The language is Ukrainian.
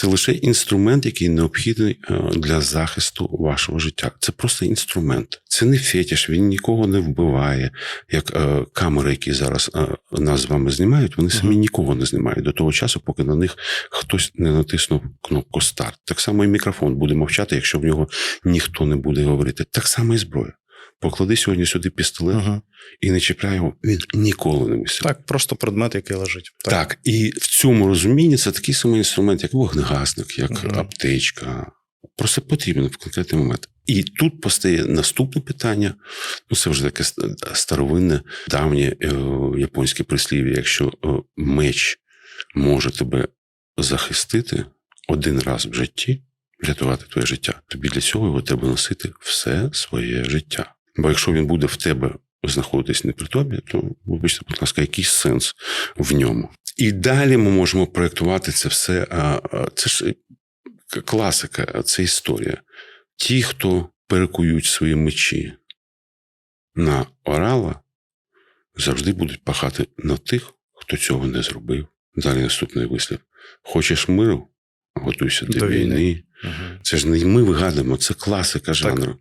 Це лише інструмент, який необхідний е, для захисту вашого життя. Це просто інструмент. Це не фетиш, він нікого не вбиває. Як е, камери, які зараз е, нас з вами знімають, вони самі Мгм. нікого не знімають до того часу, поки на них хтось не натиснув кнопку старт. Так само і мікрофон буде мовчати, якщо в нього ніхто не буде говорити. Так само і зброя. Поклади сьогодні сюди пістолет Угу. і не чіпляй його, він ніколи не висить. Так, просто предмет, який лежить. Так. і в цьому розумінні це такий самий інструмент, як вогнегасник, як Мгм. аптечка. Просто потрібен в конкретний момент. І тут постає наступне питання. Ну, це вже таке старовинне, давнє е, японське прислів'я. Якщо е, меч може тебе захистити один раз в житті, врятувати твоє життя, тобі для цього його треба носити все своє життя. Бо якщо він буде в тебе знаходитись не при тобі, то вибачте, будь ласка, який сенс в ньому. І далі ми можемо проєктувати це все. Це ж е, класика, це історія. Ті, хто перекують свої мечі на орала, завжди будуть пахати на тих, хто цього не зробив. Далі наступний вислів. Хочеш миру? Готуйся до, До війни. війни. Угу. Це ж не ми вигадуємо, це класика жанру.